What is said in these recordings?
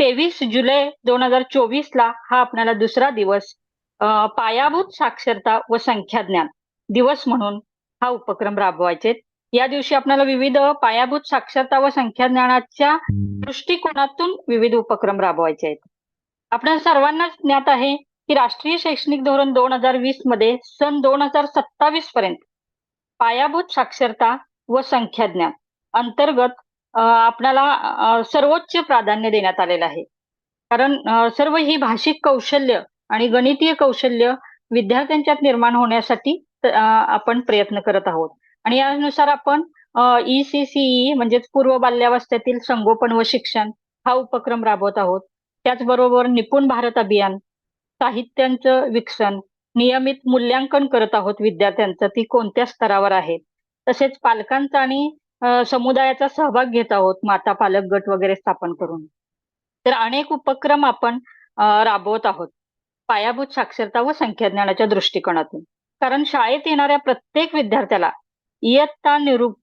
तेवीस जुलै दोन हजार चोवीस ला हा आपल्याला दुसरा दिवस पायाभूत साक्षरता व संख्याज्ञान दिवस म्हणून हा उपक्रम राबवायचे या दिवशी आपल्याला विविध पायाभूत साक्षरता व संख्याज्ञानाच्या दृष्टिकोनातून विविध उपक्रम राबवायचे आहेत. आपल्या सर्वांनाच ज्ञात आहे की राष्ट्रीय शैक्षणिक धोरण दोन हजार वीसमध्ये सन दोन हजार सत्तावीस पर्यंत पायाभूत साक्षरता व संख्याज्ञान अंतर्गत आपल्याला सर्वोच्च प्राधान्य देण्यात आलेलं आहे. कारण सर्व ही भाषिक कौशल्य आणि गणितीय कौशल्य विद्यार्थ्यांच्यात निर्माण होण्यासाठी आपण प्रयत्न करत आहोत. आणि यानुसार आपण ई सी सीई म्हणजेच पूर्व बाल्यावस्थेतील संगोपन व शिक्षण हा उपक्रम राबवत आहोत. त्याचबरोबर निपुण भारत अभियान, साहित्यांचं विकसन, नियमित मूल्यांकन करत आहोत विद्यार्थ्यांचं ती कोणत्या स्तरावर आहे. तसेच पालकांचा आणि समुदायाचा सहभाग घेत आहोत माता पालक गट वगैरे स्थापन करून. तर अनेक उपक्रम आपण राबवत आहोत. पायाभूत साक्षरता व संख्याज्ञानाच्या दृष्टिकोनातून. कारण शाळेत येणाऱ्या प्रत्येक विद्यार्थ्याला इयत्ता निरूप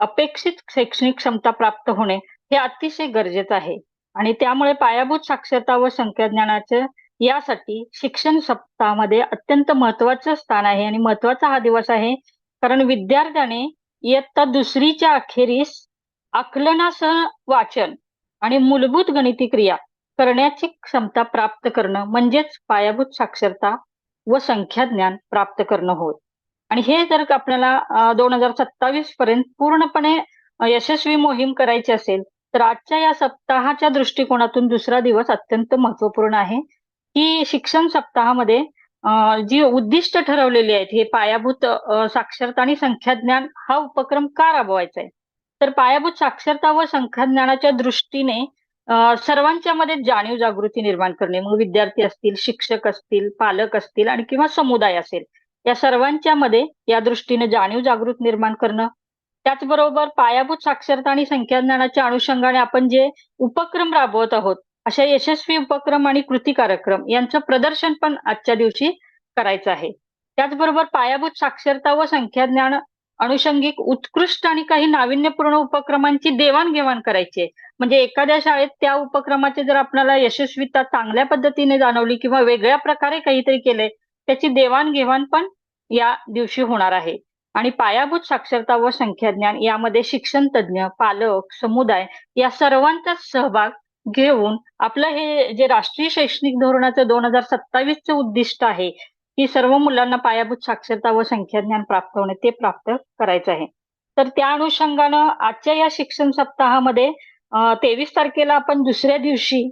अपेक्षित शैक्षणिक क्षमता प्राप्त होणे हे अतिशय गरजेचं आहे. आणि त्यामुळे पायाभूत साक्षरता व संख्याज्ञानाचं यासाठी शिक्षण सप्ताहामध्ये अत्यंत महत्वाचं स्थान आहे आणि महत्त्वाचा हा दिवस आहे. कारण विद्यार्थ्याने इयत्ता दुसरीच्या अखेरीस आकलनासह वाचन आणि मूलभूत गणिती क्रिया करण्याची क्षमता प्राप्त करणं म्हणजेच पायाभूत साक्षरता व संख्याज्ञान प्राप्त करणं होय. आणि हे जर आपल्याला दोन हजार सत्तावीस पर्यंत पूर्णपणे यशस्वी मोहीम करायची असेल, तर आजच्या या सप्ताहाच्या दृष्टिकोनातून दुसरा दिवस अत्यंत महत्त्वपूर्ण आहे, की शिक्षण सप्ताहामध्ये जी उद्दिष्ट ठरवलेली आहेत, हे पायाभूत साक्षरता आणि संख्याज्ञान हा उपक्रम का राबवायचा आहे? तर पायाभूत साक्षरता व संख्याज्ञानाच्या दृष्टीने सर्वांच्या सर्वांच्यामध्ये जाणीव जागृती निर्माण करणे. मग विद्यार्थी असतील, शिक्षक असतील, पालक असतील आणि किंवा समुदाय असेल. या सर्वांच्यामध्ये या दृष्टीने जाणीव जागृत निर्माण करणं. त्याचबरोबर पायाभूत साक्षरता आणि संख्याज्ञानाच्या अनुषंगाने आपण जे उपक्रम राबवत आहोत, अशा यशस्वी उपक्रम आणि कृती कार्यक्रम यांचं प्रदर्शन पण आजच्या दिवशी करायचं आहे. त्याचबरोबर पायाभूत साक्षरता व संख्याज्ञान अनुषंगिक उत्कृष्ट आणि काही नाविन्यपूर्ण उपक्रमांची देवाणघेवाण करायची आहे. म्हणजे एखाद्या शाळेत त्या उपक्रमाची जर आपल्याला यशस्वीता चांगल्या पद्धतीने जाणवली किंवा वेगळ्या प्रकारे काहीतरी केले त्याची देवाणघेवाण पण या दिवशी होणार आहे. आणि पायाभूत साक्षरता व संख्याज्ञान यामध्ये शिक्षण तज्ज्ञ पालक, समुदाय या सर्वांचाच सहभाग घेऊन आपलं हे जे राष्ट्रीय शैक्षणिक धोरणाचं दोन हजार सत्तावीसचं उद्दिष्ट आहे, की सर्व मुलांना पायाभूत साक्षरता व संख्याज्ञान प्राप्त होणे ते प्राप्त करायचं आहे. तर त्या अनुषंगानं आजच्या या शिक्षण सप्ताहामध्ये तेवीस तारखेला आपण दुसऱ्या दिवशी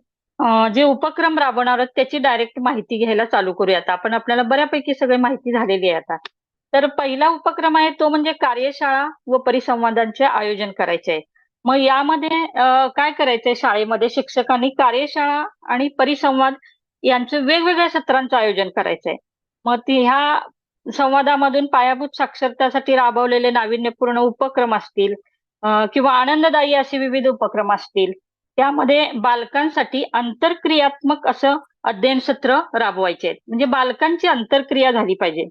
जे उपक्रम राबवणार आहोत त्याची डायरेक्ट माहिती घ्यायला चालू करूयात. आपण आपल्याला बऱ्यापैकी सगळी माहिती झालेली आहे आता. तर पहिला उपक्रम आहे तो म्हणजे कार्यशाळा व परिसंवादांचे आयोजन करायचे आहे. मग यामध्ये काय करायचंय शाळेमध्ये शिक्षकांनी कार्यशाळा आणि परिसंवाद यांचं वेगवेगळ्या सत्रांचं आयोजन करायचंय. मग ती ह्या संवादामधून पायाभूत साक्षरतेसाठी राबवलेले नाविन्यपूर्ण उपक्रम असतील किंवा आनंददायी असे विविध उपक्रम असतील. त्यामध्ये बालकांसाठी आंतरक्रियात्मक असं अध्ययन सत्र राबवायचे आहेत. म्हणजे बालकांची आंतरक्रिया झाली पाहिजे.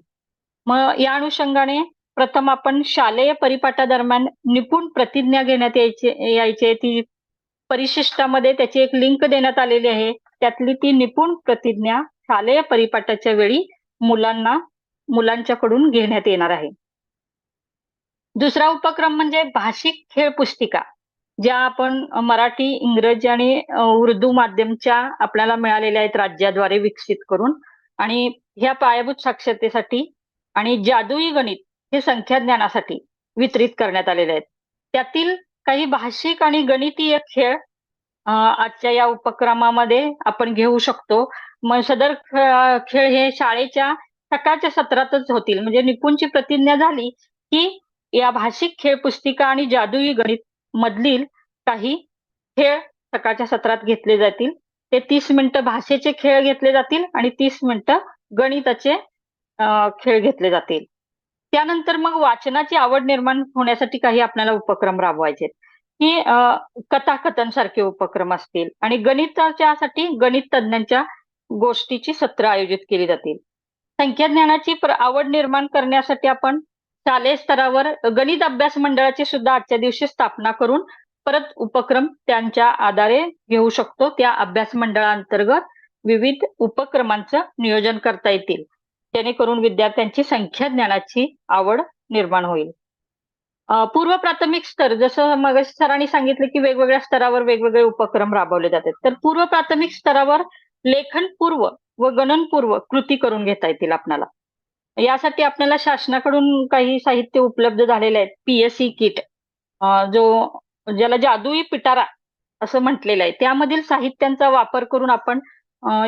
मग या अनुषंगाने प्रथम आपण शालेय परिपाठादरम्यान निपुण प्रतिज्ञा घेण्यात यायची यायची ती परिशिष्टामध्ये त्याची एक लिंक देण्यात आलेली आहे. त्यातली ती निपुण प्रतिज्ञा शालेय परिपाठाच्या वेळी मुलांना मुलांच्याकडून घेण्यात येणार आहे. दुसरा उपक्रम म्हणजे भाषिक खेळ पुस्तिका. ज्या आपण मराठी, इंग्रजी आणि उर्दू माध्यमच्या आपल्याला मिळालेल्या आहेत राज्याद्वारे विकसित करून आणि ह्या पायाभूत साक्षरतेसाठी आणि जादुई गणित हे संख्याज्ञानासाठी वितरित करण्यात आलेले आहेत. त्यातील काही भाषिक आणि गणितीय खेळ आजच्या या उपक्रमामध्ये आपण घेऊ शकतो. मग सदर खेळ हे शाळेच्या सकाळच्या सत्रातच होतील. म्हणजे निपुणची प्रतिज्ञा झाली, की या भाषिक खेळ पुस्तिका आणि जादुई गणित मधील काही खेळ सकाळच्या सत्रात घेतले जातील. ते तीस मिनिटं भाषेचे खेळ घेतले जातील आणि तीस मिनिटं गणिताचे खेळ घेतले जातील. त्यानंतर मग वाचनाची आवड निर्माण होण्यासाठी काही आपल्याला उपक्रम राबवायचे की कथाकथन सारखे उपक्रम असतील आणि गणिताच्यासाठी गणित तज्ञांच्या गोष्टीची सत्र आयोजित केली जातील. संख्याज्ञानाची आवड निर्माण करण्यासाठी आपण शालेय स्तरावर गणित अभ्यास मंडळाची सुद्धा आजच्या दिवशी स्थापना करून परत उपक्रम त्यांच्या आधारे घेऊ शकतो. त्या अभ्यास मंडळांतर्गत विविध उपक्रमांचं नियोजन करता येतील. जेणेकरून विद्यार्थ्यांची संख्या ज्ञानाची आवड निर्माण होईल. पूर्व प्राथमिक स्तर जसं मग सरांनी सांगितलं की वेगवेगळ्या स्तरावर वेगवेगळे उपक्रम राबवले जातात. तर पूर्व प्राथमिक स्तरावर लेखन पूर्व व गणनपूर्व कृती करून घेता येतील आपल्याला. यासाठी आपल्याला शासनाकडून काही साहित्य उपलब्ध झालेले आहेत. पीएससी किट जो ज्याला जादुई पिटारा असं म्हटलेलं आहे. त्यामधील साहित्यांचा वापर करून आपण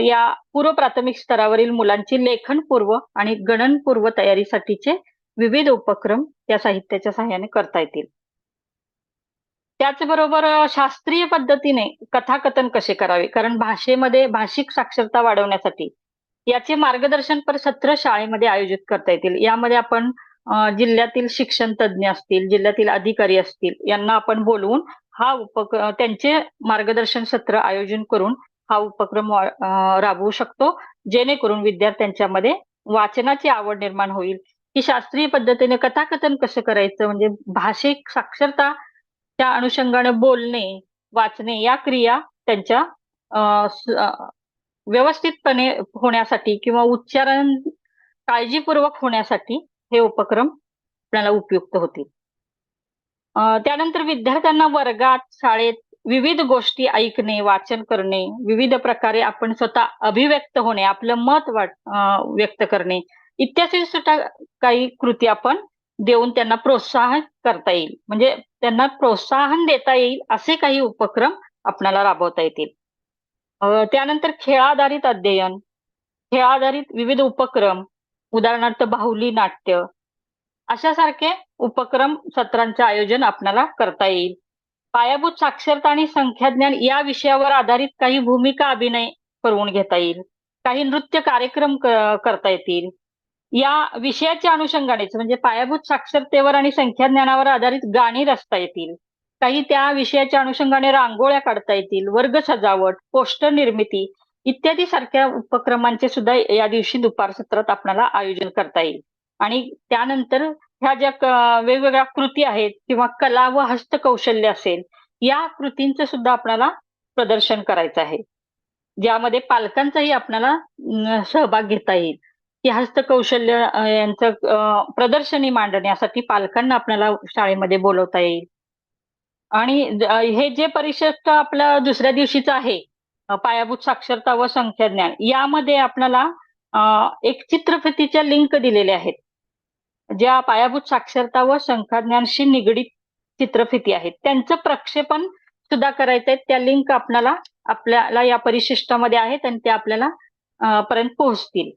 या पूर्व प्राथमिक स्तरावरील मुलांची लेखनपूर्व आणि गणनपूर्व तयारीसाठीचे विविध उपक्रम या साहित्याच्या सहाय्याने करता येतील. त्याचबरोबर शास्त्रीय पद्धतीने कथाकथन कसे करावे? कारण भाषेमध्ये भाषिक साक्षरता वाढवण्यासाठी याचे मार्गदर्शनपर सत्र शाळेमध्ये आयोजित करता येतील. यामध्ये आपण जिल्ह्यातील शिक्षण तज्ज्ञ असतील जिल्ह्यातील अधिकारी असतील यांना आपण बोलवून हा उपक त्यांचे मार्गदर्शन सत्र आयोजन करून हा उपक्रम राबवू शकतो जेणेकरून विद्यार्थ्यांच्या मध्ये वाचनाची आवड निर्माण होईल. की शास्त्रीय पद्धतीने कथाकथन कसं करायचं? म्हणजे भाषिक साक्षरता त्या अनुषंगाने बोलणे वाचणे या क्रिया त्यांच्या व्यवस्थितपणे होण्यासाठी किंवा उच्चारण काळजीपूर्वक होण्यासाठी हे उपक्रम आपल्याला उपयुक्त होतील. त्यानंतर विद्यार्थ्यांना वर्गात शाळेत विविध गोष्टी ऐकणे वाचन करणे विविध प्रकारे आपण स्वतः अभिव्यक्त होणे आपलं मत वाट व्यक्त करणे इत्यादी सुद्धा काही कृती आपण देऊन त्यांना प्रोत्साहन करता येईल. म्हणजे त्यांना प्रोत्साहन देता येईल असे काही उपक्रम आपल्याला राबवता येतील. त्यानंतर खेळाधारित अध्ययन खेळाधारित विविध उपक्रम उदाहरणार्थ बाहुली नाट्य अशासारखे उपक्रम सत्रांचे आयोजन आपल्याला करता येईल. पायाभूत साक्षरता आणि संख्याज्ञान या विषयावर आधारित काही भूमिका अभिनय करून घेता येईल. काही नृत्य कार्यक्रम करता येतील. या विषयाच्या अनुषंगानेच म्हणजे पायाभूत साक्षरतेवर आणि संख्याज्ञानावर आधारित गाणी रचता येतील. काही त्या विषयाच्या अनुषंगाने रांगोळ्या काढता येतील वर्ग सजावट पोस्टर निर्मिती इत्यादी सारख्या उपक्रमांचे सुद्धा या दिवशी दुपार सत्रात आपल्याला आयोजन करता येईल. आणि त्यानंतर ह्या ज्या वेगवेगळ्या कृती आहेत किंवा कला व हस्तकौशल्य असेल या कृतींचं सुद्धा आपल्याला प्रदर्शन करायचं आहे. ज्यामध्ये पालकांचाही आपल्याला सहभाग घेता येईल. की हस्तकौशल्य यांचं प्रदर्शनी मांडण्यासाठी पालकांना आपल्याला शाळेमध्ये बोलवता येईल. आणि हे जे परिषद आपल्या दुसऱ्या दिवशीचं आहे पायाभूत साक्षरता व संख्याज्ञान यामध्ये आपल्याला एक चित्रफितीच्या लिंक दिलेल्या आहेत. ज्या पायाभूत साक्षरता व संख्याज्ञानशी निगडीत चित्रफिती आहेत. त्यांचं प्रक्षेपण सुद्धा करायचंय. त्या लिंक आपल्याला आपल्याला या परिशिष्टामध्ये आहेत आणि त्या आपल्याला पर्यंत पोहोचतील.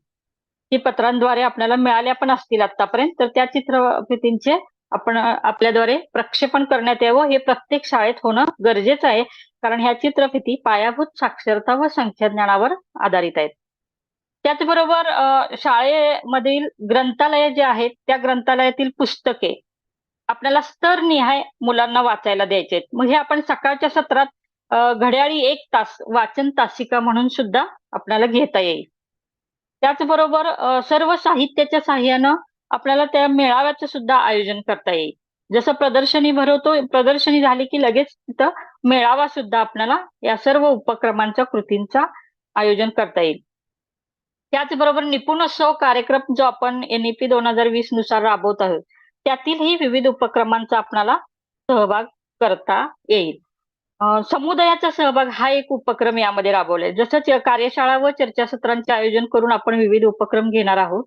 ती पत्रांद्वारे आपल्याला मिळाल्या पण असतील आतापर्यंत तर त्या चित्रफितींचे आपण आपल्याद्वारे प्रक्षेपण करण्यात यावं. हे प्रत्येक शाळेत होणं गरजेचं आहे कारण ह्या चित्रफिती पायाभूत साक्षरता व संख्याज्ञानावर आधारित आहेत. त्याचबरोबर अं, शाळेमधील ग्रंथालय जे आहेत त्या ग्रंथालयातील पुस्तके आपल्याला स्तरनिहाय मुलांना वाचायला द्यायचे मग हे आपण सकाळच्या सत्रात घड्याळी एक तास वाचन तासिका म्हणून सुद्धा आपल्याला घेता येईल. त्याचबरोबर सर्व साहित्याच्या साह्यानं आपल्याला त्या मेळाव्याचं सुद्धा आयोजन करता येईल. जसं प्रदर्शनी भरवतो प्रदर्शनी झाली की लगेच तिथं मेळावा सुद्धा आपल्याला या सर्व उपक्रमांच्या कृतींचा आयोजन करता येईल. त्याचबरोबर निपुणोत्सव कार्यक्रम जो आपण एनईपी दोन हजार वीसनुसार राबवत आहोत त्यातीलही विविध उपक्रमांचा आपणाला सहभाग करता येईल. समुदायाचा सहभाग हा एक उपक्रम यामध्ये राबवलाय जसं कार्यशाळा व चर्चासत्रांचे आयोजन करून आपण विविध उपक्रम घेणार आहोत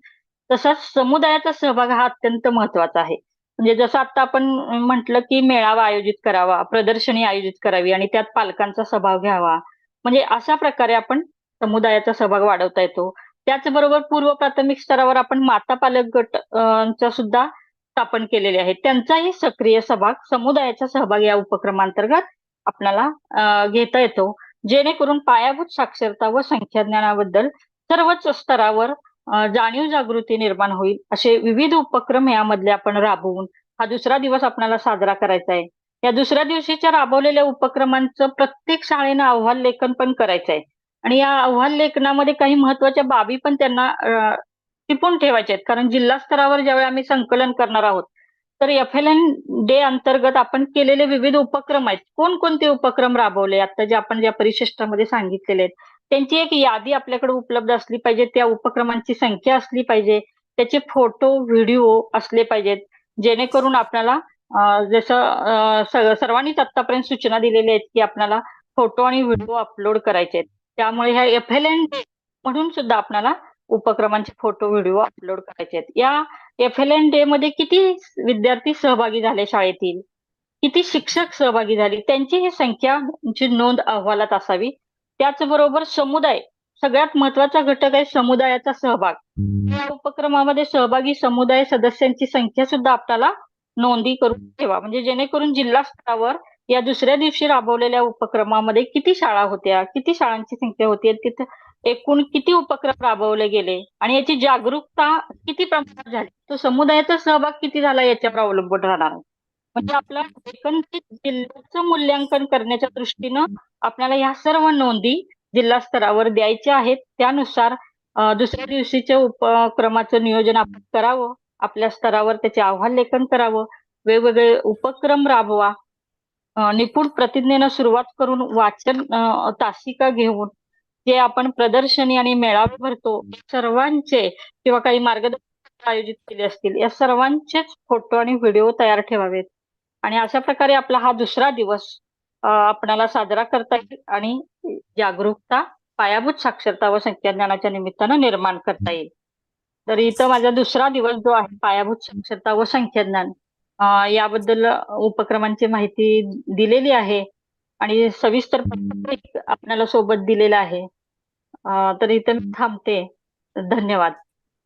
तसाच समुदायाचा सहभाग हा अत्यंत महत्त्वाचा आहे. म्हणजे जसं आता आपण म्हटलं की मेळावा आयोजित करावा प्रदर्शनी आयोजित करावी आणि त्यात पालकांचा सहभाग घ्यावा. म्हणजे अशा प्रकारे आपण समुदायाचा सहभाग वाढवता येतो. त्याचबरोबर पूर्व प्राथमिक स्तरावर आपण माता पालक गट चा सुद्धा स्थापन केलेले आहे. त्यांचाही सक्रिय सहभाग समुदायाचा सहभाग या उपक्रमांतर्गत आपल्याला घेता येतो. जेणेकरून पायाभूत साक्षरता व संख्याज्ञानाबद्दल सर्वच स्तरावर जाणीव जागृती निर्माण होईल असे विविध उपक्रम यामधले आपण राबवून हा दुसरा दिवस आपल्याला साजरा करायचा आहे. या दुसऱ्या दिवशीच्या राबवलेल्या उपक्रमांचं प्रत्येक शाळेनं अहवाल लेखन पण करायचं आहे. आणि या अहवाल लेखनामध्ये काही महत्त्वाच्या बाबी पण त्यांना टिपून ठेवायच्या आहेत. कारण जिल्हा स्तरावर ज्यावेळी आम्ही संकलन करणार आहोत तर एफ एल एन डे अंतर्गत आपण केलेले विविध उपक्रम आहेत. कोणकोणते उपक्रम राबवले? आता जे आपण ज्या परिशिष्टामध्ये सांगितलेले आहेत त्यांची एक यादी आपल्याकडे उपलब्ध असली पाहिजे त्या उपक्रमांची संख्या असली पाहिजे त्याचे फोटो व्हिडिओ असले पाहिजेत जेणेकरून आपल्याला जसं सर्वांनीच आतापर्यंत सूचना दिलेल्या आहेत की आपल्याला फोटो आणि व्हिडिओ अपलोड करायचे आहेत. त्यामुळे ह्या एफ एल एन म्हणून सुद्धा आपल्याला उपक्रमांचे फोटो व्हिडिओ अपलोड करायचे आहेत. या एफ एल एन डे मध्ये किती विद्यार्थी सहभागी झाले शाळेतील? किती शिक्षक सहभागी झाले? त्यांची ही संख्याची नोंद अहवालात असावी त्याचबरोबर समुदाय सगळ्यात महत्त्वाचा घटक आहे समुदायाचा सहभाग. या उपक्रमामध्ये सहभागी समुदाय सदस्यांची संख्या सुद्धा आपल्याला नोंदी करून ठेवा. म्हणजे जेणेकरून जिल्हा स्तरावर या दुसऱ्या दिवशी राबवलेल्या उपक्रमामध्ये किती शाळा होत्या? किती शाळांची संख्या होती? तिथे तिथं एकूण किती उपक्रम राबवले गेले? आणि याची जागरूकता किती प्रमाणात झाली? तो समुदायाचा सहभाग किती झाला याच्यावर अवलंबून राहणार आहे? म्हणजे आपला एकंदरीत जिल्ह्याचं मूल्यांकन करण्याच्या दृष्टीनं आपल्याला ह्या सर्व नोंदी जिल्हा स्तरावर द्यायच्या आहेत. त्यानुसार दुसऱ्या दिवशीच्या उपक्रमाचं नियोजन आपण करावं. आपल्या स्तरावर त्याचे आव्हान लेखन करावं. वेगवेगळे उपक्रम राबवा. निपुण प्रतिज्ञेनं सुरुवात करून वाचन तासिका घेऊन जे आपण प्रदर्शनी आणि मेळावे भरतो सर्वांचे किंवा काही मार्गदर्शक आयोजित केले असतील या सर्वांचेच फोटो आणि व्हिडिओ तयार ठेवावेत. आणि अशा प्रकारे आपला हा दुसरा दिवस आपणाला साजरा करता येईल आणि जागरूकता पायाभूत साक्षरता व संख्याज्ञानाच्या निमित्तानं निर्माण करता येईल. तर इथं माझा दुसरा दिवस जो आहे पायाभूत साक्षरता व संख्याज्ञान याबद्दल उपक्रमांची माहिती दिलेली आहे. आणि सविस्तर आपल्याला सोबत दिलेलं आहे. तर इथं मी थांबते. धन्यवाद.